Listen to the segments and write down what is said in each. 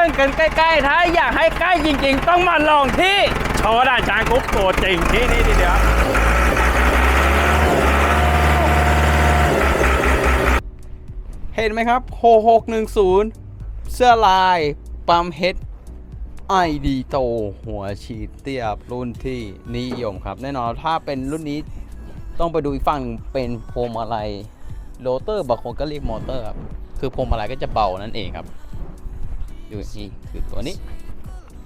รื่องกันใกล้ๆ ถ้าอยากให้ใกล้จริงๆ ต้องมาลองที่ชอดาจางกุ๊กตัวจริงที่นี่ทีเดียวเห็นไหมครับ6610 เสื้อลาย ปั๊มเฮดไอดีโต หัวฉีดเตียบรุ่นที่นิยมครับ แน่นอนถ้าเป็นรุ่นนี้ต้องไปดูอีกฝั่งหนึ่งเป็นพวงมาลัยโรเตอร์บางคนก็เรียกมอเตอร์ครับคือพวงมาลัยก็จะเบานั่นเองครับ ดูนี่คือตัวนี้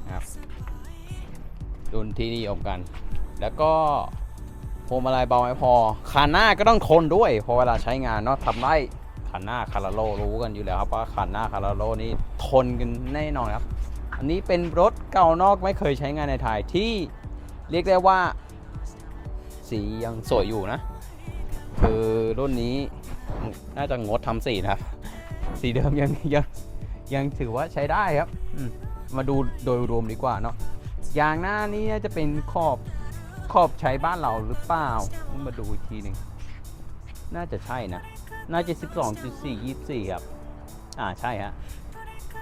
นะครับรุ่นที่นิยมกัน แล้วก็พวงมาลัยเบาไม่พอคานหน้าก็ต้องทนด้วยพราะเวลาใช้งานเนาะทำได้คันหน้าคาราโลรู้กันอยู่แล้วครับว่าคันหน้าคาราโลนี่ทนกันแน่นอนครับอันนี้เป็นรถเก่านอกไม่เคยใช้งานในไทยที่เรียกได้ว่าสียังสวยอยู่นะ คือรุ่นนี้น่าจะงดทำสีนะครับ สีเดิมยังยัง ยังถือว่าใช้ได้ครับมาดูโดยรวมดีกว่าเนาะยางหน้านี้จะเป็นขอบขอบใช้บ้านเราหรือเปล่า มาดูอีกทีหนึ่งน่าจะใช่นะ น่าจะ 12.4 24 ครับ อ่าใช่ฮะ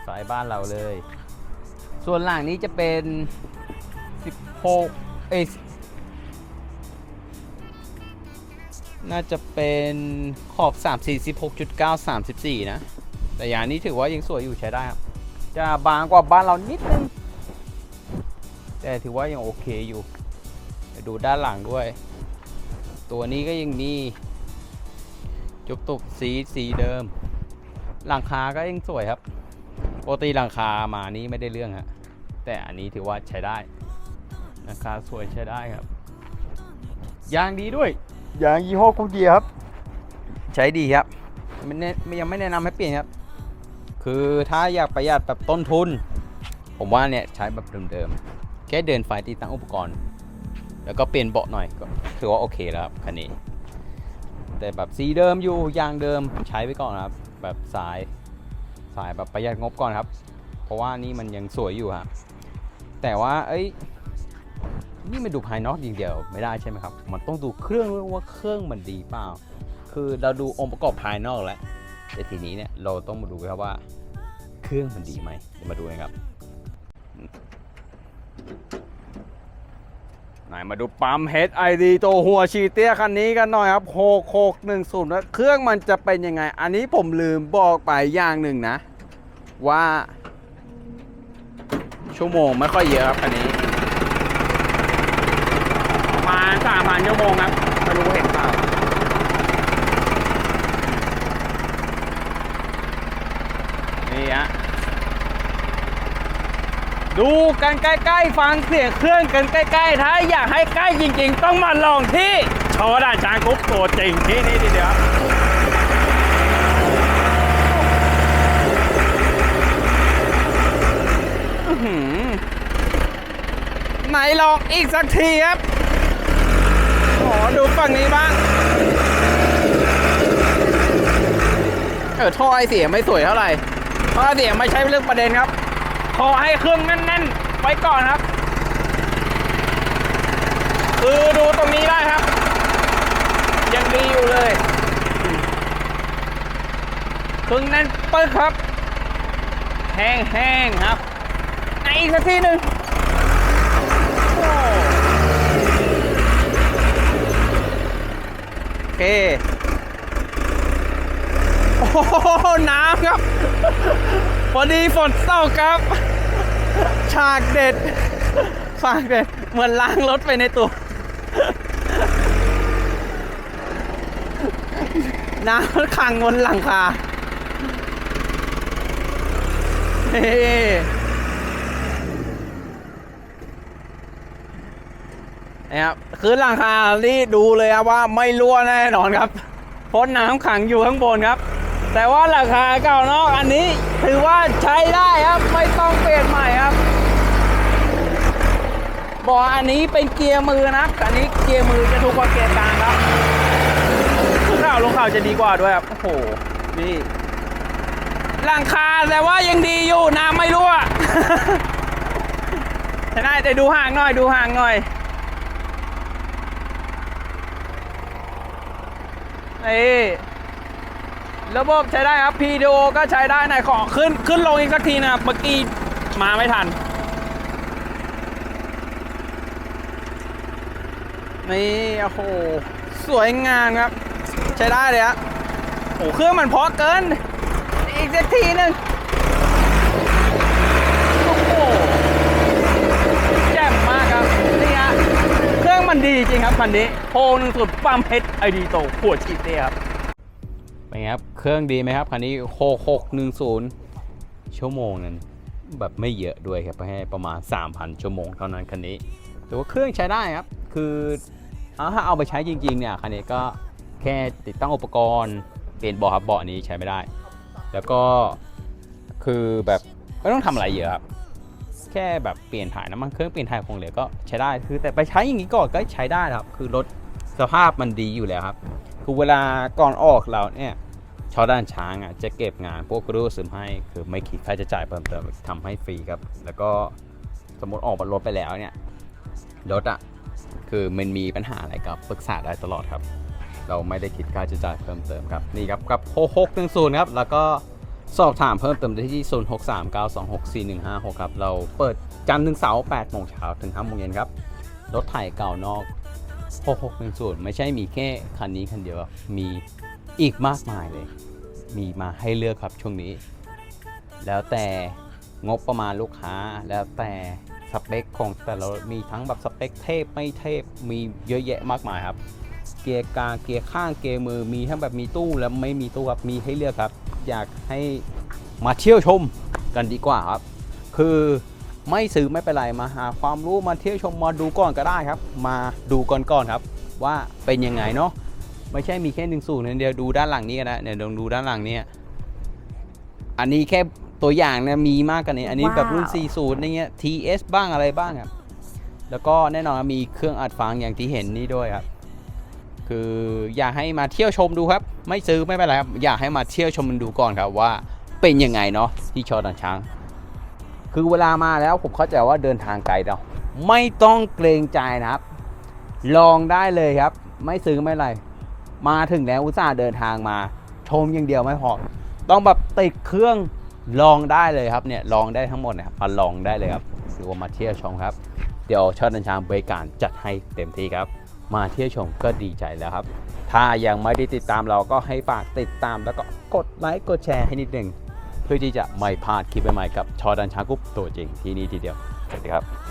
สายบ้านเราเลย ส่วนหลังนี้จะเป็น 16เอยน่าจะเป็นขอบ 3 46.9 34 นะ แต่อย่างนี้ถือว่ายังสวยอยู่ใช้ได้ครับ จะบางกว่าบ้านเรานิดนึง แต่ถือว่ายังโอเคอยู่ไปดูด้านหลังด้วย ตัวนี้ก็ยังมีจุกตุกสีสีเดิม หลังคาก็ยังสวยครับปกติหลังคามานี้ไม่ได้เรื่องฮะแต่อันนี้ถือว่าใช้ได้หลังคาสวยใช้ได้ครับ ยางดีด้วย ยางยี่ห้อกุเดียครับ ใช้ดีครับไม่แนะยังไม่แนะนำให้เปลี่ยนครับ คือถ้าอยากประหยัดแบบต้นทุน ผมว่าเนี่ยใช้แบบเดิมๆ แค่เดินไฟติดตั้งอุปกรณ์ แล้วก็เปลี่ยนเบาะหน่อยก็ถือว่าโอเคแล้วครับคันนี้ แต่แบบสีเดิมอยู่ยางเดิมใช้ไปก่อนครับแบบสายสายแบบประหยัดงบก่อนครับ เพราะว่านี่มันยังสวยอยู่ครับแต่ว่าเอ้ยนี่มาดูภายนอกอย่างเดียวไม่ได้ใช่ไหมครับ มันต้องดูเครื่องด้วยว่าเครื่องมันดีเปล่า คือเราดูองค์ประกอบภายนอกแล้ว แต่ทีนี้เนี่ยเราต้องมาดูครับว่าเครื่องมันดีไหมเดี๋ยวมาดูนะครับไหนมาดูปั๊ม HID ตัวหัวชีเตี้ยคันนี้กันหน่อยครับ6610แล้วเครื่องมันจะเป็นยังไง อันนี้ผมลืมบอกไปอย่างหนึ่งนะ ว่า ชั่วโมงไม่ค่อยเยอะครับคันนี้ ประมาณสามพันชั่วโมงครับไม่รู้เห็นเปล่านี่ ฮะดูกันใกล้ๆ ฟังเสียงเครื่องกันใกล้ๆ ถ้าอยากให้ใกล้จริงๆ ต้องมาลองที่ชอดานจางกุ๊กตัวจริงที่นี่ทีเดียวไหนลองอีกสักทีครับขอดูฝั่งนี้บ้าง เออท่อไอเสียไม่สวยเท่าไหร่ ท่อเสียไม่ใช่เรื่องประเด็นครับ ขอให้เครื่องแน่นๆ ไว้ก่อนครับ คือดูตรงนี้ได้ครับ ยังดีอยู่เลย เครื่องแน่นปึ๊กครับ แห้งๆครับไหนอีกสักทีหนึ่งโอเค โอ้โหน้ำครับพอดีฝนตกครับ ฉากเด็ดฉากเด็ดเหมือนล้างรถไปในตัว น้ำขังบนหลังคาเฮ้นะครับคือหลังคานี่ดูเลยครับว่าไม่รั่วแน่นอนครับเพราะน้ำขังอยู่ข้างบนครับ แต่ว่าราคาเก่านอกอันนี้ถือว่าใช้ได้ครับ ไม่ต้องเปลี่ยนใหม่ครับบอกอันนี้เป็นเกียร์มือนะ อันนี้เกียร์มือจะถูกกว่าเกียร์กลางครับขึ้นข่าวลงข่าวจะดีกว่าด้วยครับ โอ้โห นี่หลังคาแต่ว่ายังดีอยู่น้ำไม่รั่วใช่ได้แต่ดูห่างหน่อย ดูห่างหน่อยนี่ ระบบใช้ได้ครับ PDO ก็ใช้ได้ไหนขอขึ้นขึ้นลงอีกสักทีนะครับเมื่อกี้มาไม่ทัน นี่โอ้โห สวยงามครับ ใช้ได้เลยฮะโอ้เครื่องมันเพาะเกิน อีกสักทีหนึ่งโอ้โหแจ่มมากครับ นี่ฮะ เครื่องมันดีจริงครับคันนี้โพหนึ่งสุดปั๊มเพชรไอดีโตขวดชีเต้ครับ เป็นไงครับ เครื่องดีไหมครับคันนี้โคหกหนึ่งศูนย์ชั่วโมงนั้นแบบไม่เยอะด้วยครับให้ประมาณ 3,000 ชั่วโมงเท่านั้นคันนี้ แต่ว่าเครื่องใช้ได้ครับ คือถ้าเอาไปใช้จริงๆเนี่ยคันนี้ก็แค่ติดตั้งอุปกรณ์เปลี่ยนเบาะครับเบาะนี้ใช้ไม่ได้ แล้วก็คือแบบไม่ต้องทำอะไรเยอะครับ แค่แบบเปลี่ยนถ่ายน้ำมันเครื่องเปลี่ยนถ่ายของเหลวก็ใช้ได้ คือแต่ไปใช้อย่างนี้ก่อนก็ใช้ได้ครับ คือรถสภาพมันดีอยู่แล้วครับ คือเวลาก่อนออกเราเนี่ย ชาด้านช้างอะจะเก็บงานพวกรูซึมให้คือไม่คิดค่าใช้จ่ายเพิ่มเติมทำให้ฟรีครับ แล้วก็สมมติออกบนรถไปแล้วเนี่ยรถอะคือมันมีปัญหาอะไรก็ปรึกษาได้ตลอดครับ เราไม่ได้คิดค่าใช้จ่ายเพิ่มเติมครับนี่ครับกับ6610ครับแล้วก็สอบถามเพิ่มเติมได้ที่ 0639264156 ครับ เราเปิดจันทร์ถึงเสาร์8โมงเช้าถึง5โมงเย็นครับ รถไถเก่านอก 6610 ไม่ใช่มีแค่คันนี้คันเดียว มี อีกมากมายเลย มีมาให้เลือกครับช่วงนี้ แล้วแต่งบประมาณลูกค้า แล้วแต่สเปคของแต่ละรถมีทั้งแบบสเปคเทพไม่เทพมีเยอะแยะมากมายครับ เกียร์กลางเกียร์ข้างเกียร์มือมีทั้งแบบมีตู้และไม่มีตู้ครับมีให้เลือกครับ อยากให้มาเที่ยวชมกันดีกว่าครับ คือไม่ซื้อไม่เป็นไรมาหาความรู้มาเที่ยวชมมาดูก่อนก็ได้ครับ มาดูก่อนก่อนครับ ว่าเป็นยังไงเนาะ ไม่ใช่มีแค่หนึ่งสูตรเดียวดูด้านหลังนี้ก็ได้เนี่ยลองดูด้านหลังเนี่ยอันนี้แค่ตัวอย่างนะมีมากกว่านี้ อันนี้แบบรุ่น 40อะไรเงี้ย TS บ้างอะไรบ้างครับแล้วก็แน่นอนมีเครื่องอัดฟังอย่างที่เห็นนี่ด้วยครับ คืออยากให้มาเที่ยวชมดูครับ ไม่ซื้อไม่เป็นไรครับ อยากให้มาเที่ยวชมมันดูก่อนครับว่าเป็นยังไงเนาะที่ชอดันช้าง คือเวลามาแล้วผมเข้าใจว่าเดินทางไกลเนาะไม่ต้องเกรงใจนะครับ ลองได้เลยครับ ไม่ซื้อไม่เป็นไร มาถึงแล้วอุตส่าห์เดินทางมา ชมอย่างเดียวไม่พอ ต้องแบบติดเครื่องลองได้เลยครับเนี่ยลองได้ทั้งหมดนะครับมาลองได้เลยครับหรือว่ามาเที่ยวชมครับ เดี๋ยวชอดันช้างบริการจัดให้เต็มที่ครับ มาเที่ยวชมก็ดีใจแล้วครับ ถ้ายังไม่ได้ติดตามเราก็ให้ฝากติดตามแล้วก็กดไลค์กดแชร์ให้นิดหนึ่งเพื่อที่จะไม่พลาดคลิปใหม่ๆกับชอดันชากุ๊บตัวจริงที่นี่ทีเดียวสวัสดีครับ